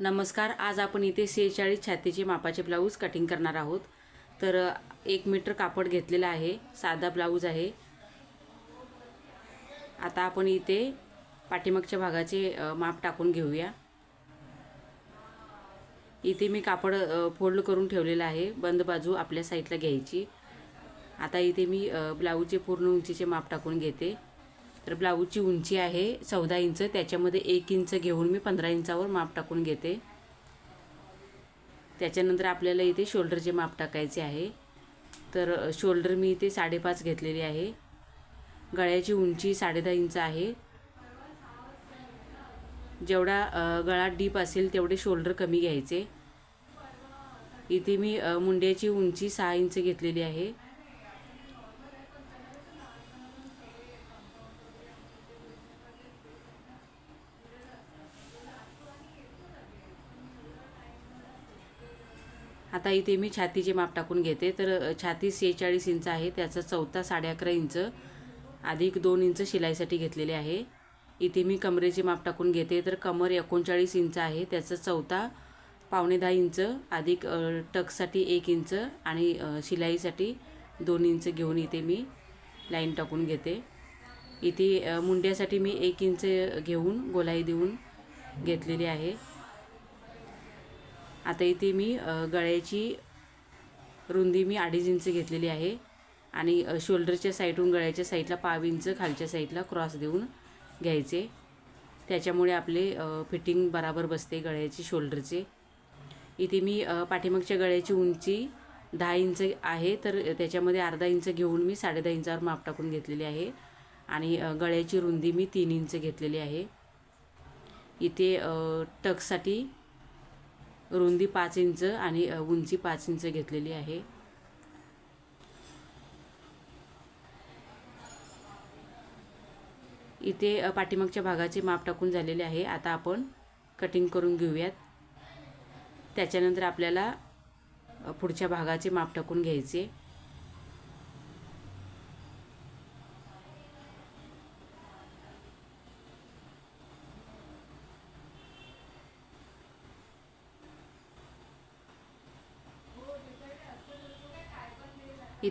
नमस्कार आज आपण इथे सेहेचाळीस छातीचे मापाचे ब्लाऊज कटिंग करणार आहोत. तर एक मीटर कापड घेतलेलं आहे साधा ब्लाऊज आहे. आता आपण इथे पाठीमागच्या भागाचे माप टाकून घेऊया. इथे मी कापड फोल्ड करून ठेवलेलं आहे बंद बाजू आपल्या साईडला घ्यायची. आता इथे मी ब्लाऊजचे पूर्ण उंचीचे माप टाकून घेते. तर ब्लाऊजची उंची आहे चौदा इंच त्याच्यामध्ये एक इंच घेऊन मी पंधरा इंचावर माप टाकून घेते. त्याच्यानंतर आपल्याला इथे शोल्डरचे माप टाकायचे आहे. तर शोल्डर मी इथे साडेपाच घेतलेली आहे. गळ्याची उंची साडेदहा इंच आहे. जेवढा गळा डीप असेल तेवढे शोल्डर कमी घ्यायचे. इथे मी मुंड्याची उंची सहा इंच घेतलेली आहे. आता इथे मी छातीचे माप टाकून घेते. तर छाती सेहेचाळीस इंच आहे. त्याचा चौथा साडे अकरा इंच अधिक दोन इंच शिलाईसाठी घेतलेले आहे. इथे मी कमरेचे माप टाकून घेते. तर कमर एकोणचाळीस इंच आहे. त्याचा चौथा पावणे दहा इंच अधिक टकसाठी एक इंच आणि शिलाईसाठी दोन इंच घेऊन इथे मी लाईन टाकून घेते. इथे मुंड्यासाठी मी एक इंच घेऊन गोलाई देऊन घेतलेली आहे. आता इथे मी गळ्याची रुंदी मी अडीच इंच घेतलेली आहे आणि शोल्डरच्या साईडहून गळ्याच्या साईडला पाव इंच खालच्या साईडला क्रॉस देऊन घ्यायचे. त्याच्यामुळे आपले फिटिंग बराबर बसते गळ्याची शोल्डरचे. इथे मी पाठीमागच्या गळ्याची उंची दहा इंच आहे तर त्याच्यामध्ये अर्धा इंच घेऊन मी साडेदहा इंचावर माप टाकून घेतलेली आहे. आणि गळ्याची रुंदी मी तीन इंच घेतलेली आहे. इथे टकसाठी रुंदी पाच इंच आणि उंची पाच इंच घेतलेली आहे. इथे पाठीमागच्या भागाचे माप टाकून झालेले आहे. आता आपण कटिंग करून घेऊयात. त्याच्यानंतर आपल्याला पुढच्या भागाचे माप टाकून घ्यायचे.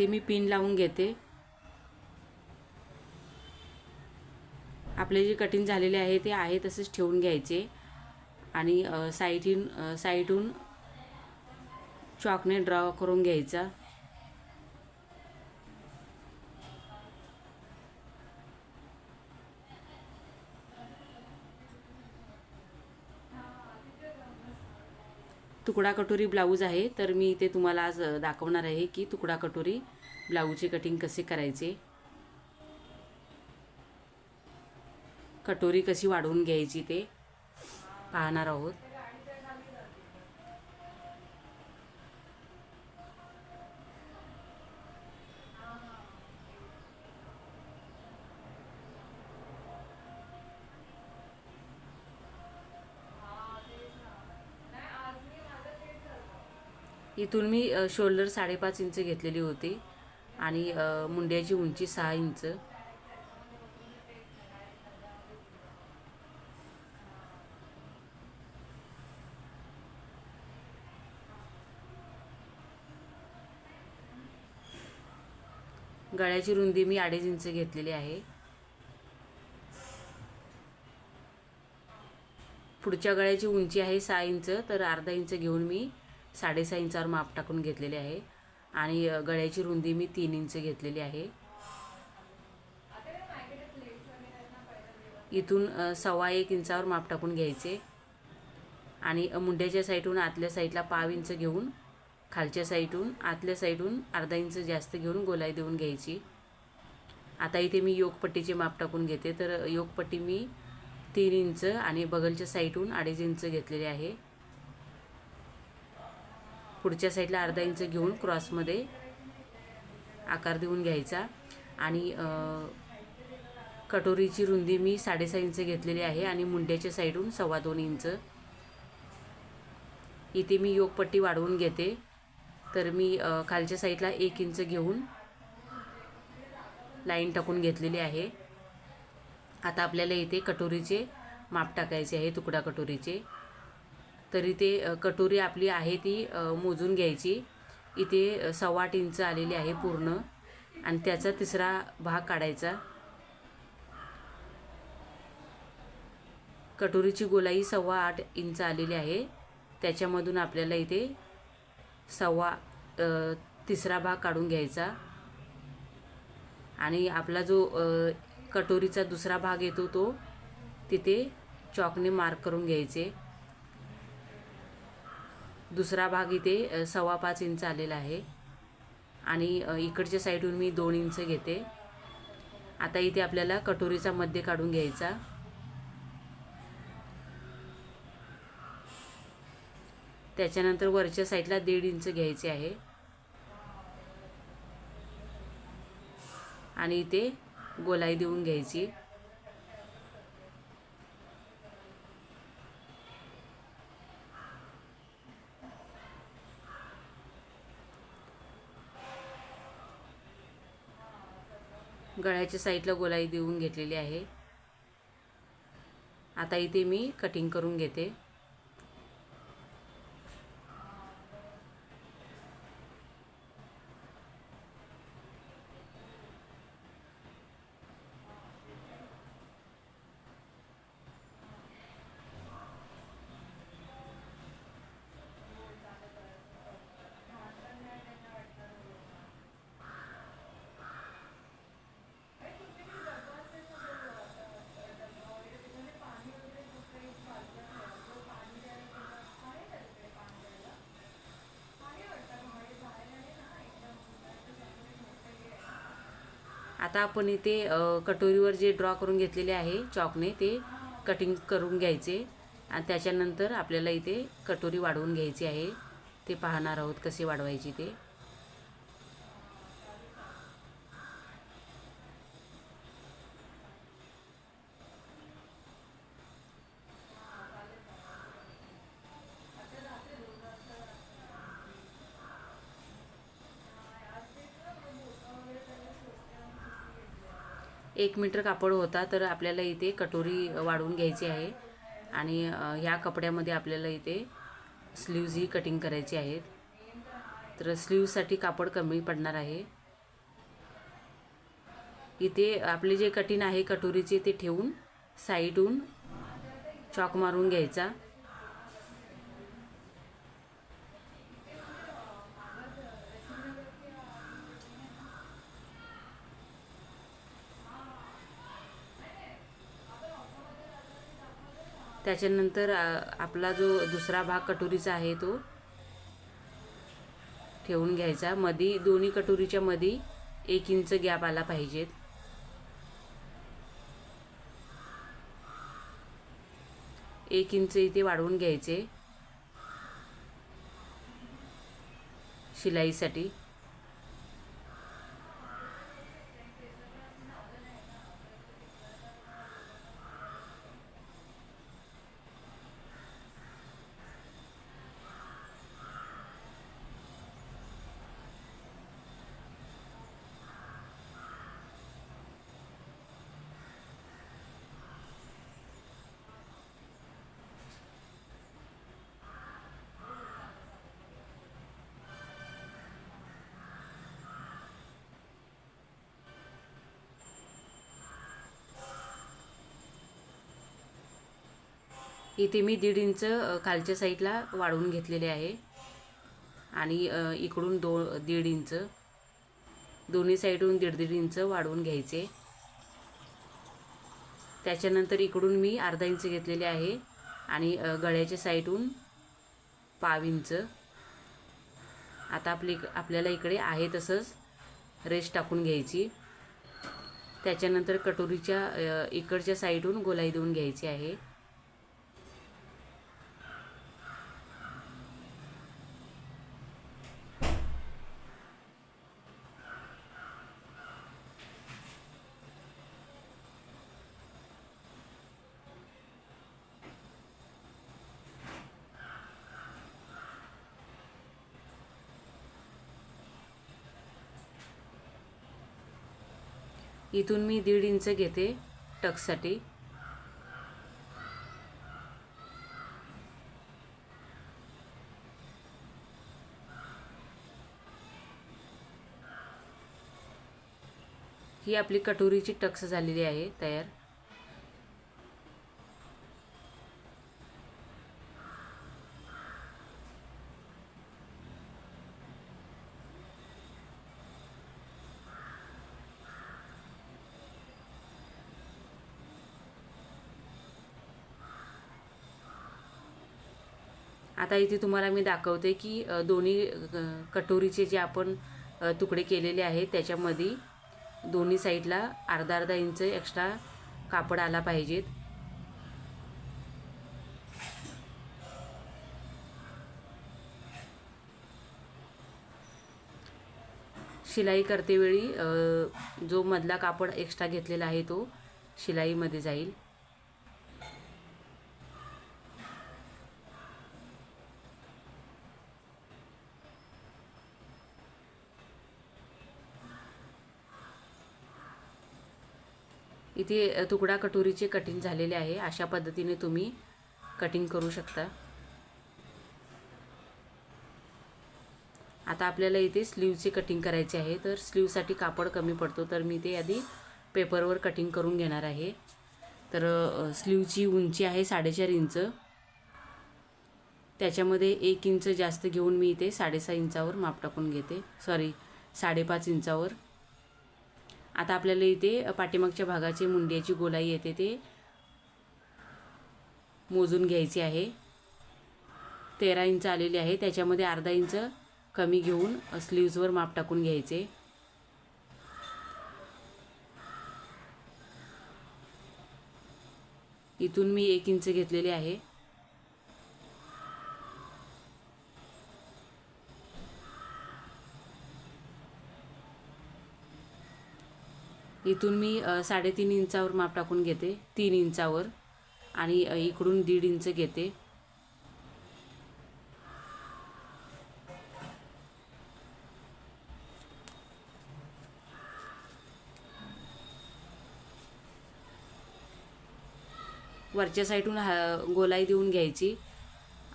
इथे मी पिन लावून घेते. आपले जे कटिंग झालेले आहे ते आहे तसेच ठेवून घ्यायचे. आणि अ, साईडून साईडून चॉकने ड्रॉ करून घ्यायचा. तुकडा कटोरी ब्लाऊज आहे तर मी इथे तुम्हाला आज दाखवणार आहे की तुकडा कटोरी ब्लाऊजचे कटिंग कसे करायचे. कटोरी कशी वाढवून घ्यायची ते पाहणार आहोत. इथून मी शोल्डर साडेपाच इंच घेतलेली होती आणि मुंड्याची उंची सहा इंच गळ्याची रुंदी मी अडीच इंच घेतलेली आहे. पुढच्या गळ्याची उंची आहे सहा इंच तर अर्धा इंच घेऊन मी साडेसहा इंचावर माप टाकून घेतलेले आहे. आणि गळ्याची रुंदी मी तीन इंच घेतलेली आहे. इथून सव्वा एक इंचावर माप टाकून घ्यायचे. आणि मुंड्याच्या साईडहून आतल्या साईडला पाव इंच घेऊन खालच्या साईडहून आतल्या साईडहून अर्धा इंच जास्त घेऊन गोलाई देऊन घ्यायची. आता इथे मी योगपट्टीचे माप टाकून घेते. तर योगपट्टी मी तीन इंच आणि बगलच्या साईडहून अडीच इंच घेतलेले आहे. पुढच्या साईडला अर्धा इंच घेऊन क्रॉसमध्ये आकार देऊन घ्यायचा. आणि कटोरीची रुंदी मी साडेसहा इंच घेतलेली आहे आणि मुंड्याच्या साईडहून सव्वा दोन इंच. इथे मी योगपट्टी वाढवून घेते. तर मी खालच्या साईडला एक इंच घेऊन लाईन टाकून घेतलेली आहे. आता आपल्याला इथे कटोरीचे माप टाकायचे आहे तुकडा कटोरीचे. तरी ते कटोरी आपली आहे ती मोजून घ्यायची. इथे सव्वा आठ इंच आलेली आहे पूर्ण. आणि त्याचा तिसरा भाग काढायचा. कटोरीची गोलाई सव्वा आठ इंच आलेली आहे. त्याच्यामधून आपल्याला इथे सव्वा तिसरा भाग काढून घ्यायचा. आणि आपला जो कटोरीचा दुसरा भाग येतो तो तिथे चॉकने मार्क करून घ्यायचे. दुसरा भाग इथे सव्वा पाच इंच आलेला आहे. आणि इकडच्या साईडहून मी दोन इंच घेते. आता इथे आपल्याला कटोरीचा मध्य काढून घ्यायचा. त्याच्यानंतर वरच्या साईडला दीड इंच घ्यायचे आहे. आणि इथे गोलाई देऊन घ्यायची. गळ्याच्या साईडला गोलाई देऊन घेतलेली आहे. आता इथे मी कटिंग करून घेते. आता आपण इथे कटोरीवर जे ड्रॉ करून घेतलेले आहे चॉकने ते कटिंग करून घ्यायचे. आणि त्याच्यानंतर आपल्याला इथे कटोरी वाढवून घ्यायची आहे. ते पाहणार आहोत कसे वाढवायची ते. एक मीटर कापड होता तर आपल्याला इथे कटोरी वाढवून घ्यायची आहे. आणि ह्या कपड्यामध्ये आपल्याला इथे स्लीव्ज ही कटिंग करायची आहेत. तर स्लीव्जसाठी कापड कमी पडणार आहे. इथे आपले जे कटिंग आहे कटोरीचे ते ठेवून साईडहून चॉक मारून घ्यायचा. त्याच्यानंतर आपला जो दुसरा भाग कटोरीचा आहे तो ठेवून घ्यायचा. मधी दोन्ही कटोरीच्या मधी एक इंच गॅप आला पाहिजेत. एक इंच इथे वाढवून घ्यायचे शिलाईसाठी. इथे मी दीड इंच खालच्या साईडला वाढवून घेतलेले आहे. आणि इकडून दो दीड इंच दोन्ही साईडहून दीड दीड इंच वाढवून घ्यायचे. त्याच्यानंतर इकडून मी अर्धा इंच घेतलेले आहे आणि गळ्याच्या साईडहून पाव इंच. आता आपली आपल्याला इकडे आहे तसंच रेस्ट टाकून घ्यायची. त्याच्यानंतर कटोरीच्या इकडच्या साईडहून गोलाई देऊन घ्यायची आहे. इथून मी दीड इंच घेते टकसाठी. ही आपली कटोरीची टक्स झालेली आहे तयार. आता इथे तुम्हाला मी दाखवते की दोन्ही कटोरीचे जे आपण तुकडे केलेले आहेत त्याच्यामध्ये दोन्ही साईडला अर्धा अर्धा इंच एक्स्ट्रा कापड आला पाहिजेत. शिलाई करतेवेळी जो मधला कापड एक्स्ट्रा घेतलेला आहे तो शिलाईमध्ये जाईल. इथे तुकडा कटोरीचे कटिंग झालेले आहे. अशा पद्धतीने तुम्ही कटिंग करू शकता. आता आपल्याला इथे स्लीवचे कटिंग करायचे आहे. तर स्लीवसाठी कापड कमी पडतो. तर मी ते आधी पेपरवर कटिंग करून घेणार आहे. तर स्लीवची उंची आहे साडेचार इंच. त्याच्यामध्ये एक इंच जास्त घेऊन मी इथे साडेसहा इंचावर माप टाकून घेते. सॉरी साडेपाच इंचावर आता आपल्याला इथे पाठीमागच्या भागाची मुंड्याची गोलाई येते ते मोजून घ्यायची आहे. तेरा इंच आलेली आहे. त्याच्यामध्ये अर्धा इंच कमी घेऊन स्लीव्जवर माप टाकून घ्यायचे. इथून मी एक इंच घेतलेले आहे. इथून मी साडेतीन इंचावर माप टाकून घेते. तीन इंचावर आणि इकडून दीड इंच घेते. वरच्या साईडून हा गोलाई देऊन घ्यायची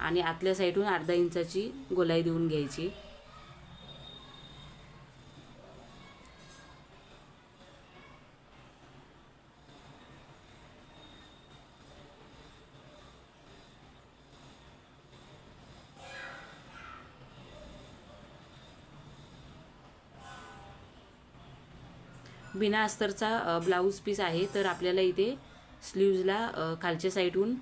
आणि आतल्या साईडून अर्धा इंचाची गोलाई देऊन घ्यायची. बिना अस्तरचा ब्लाऊज पीस आहे तर आपल्याला इथे स्लीव्जला खालच्या साईडहून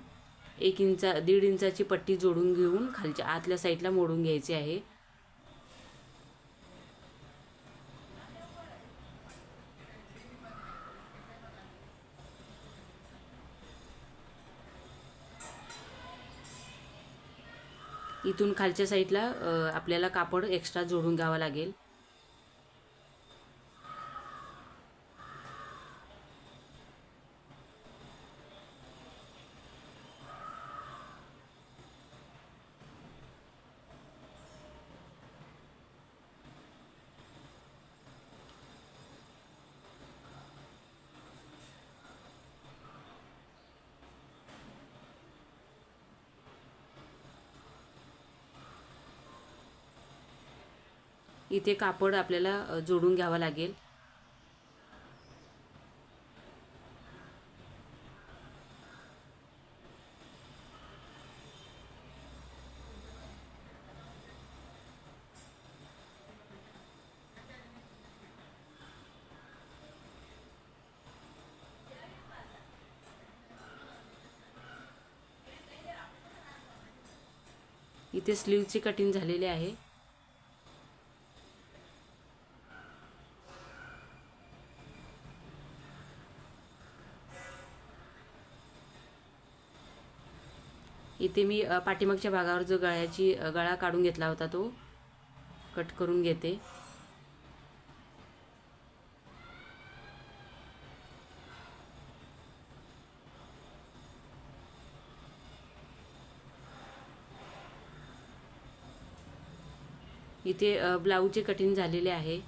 एक इंचा दीड इंचाची पट्टी जोडून घेऊन खालच्या आतल्या साईडला मोडून घ्यायची आहे. इथून खालच्या साईडला आपल्याला कापड एक्स्ट्रा जोडून घ्यावं लागेल. इथे कापड आपल्याला जोडून घ्यावं लागेल. इथे स्लीवची कटिंग झालेली आहे. इथे मी पाठीमागच्या भागावर जो गळ्याची गळा काढून घेतला होता तो कट करून घेते. इथे ब्लाऊजचे कटिंग झालेले आहे.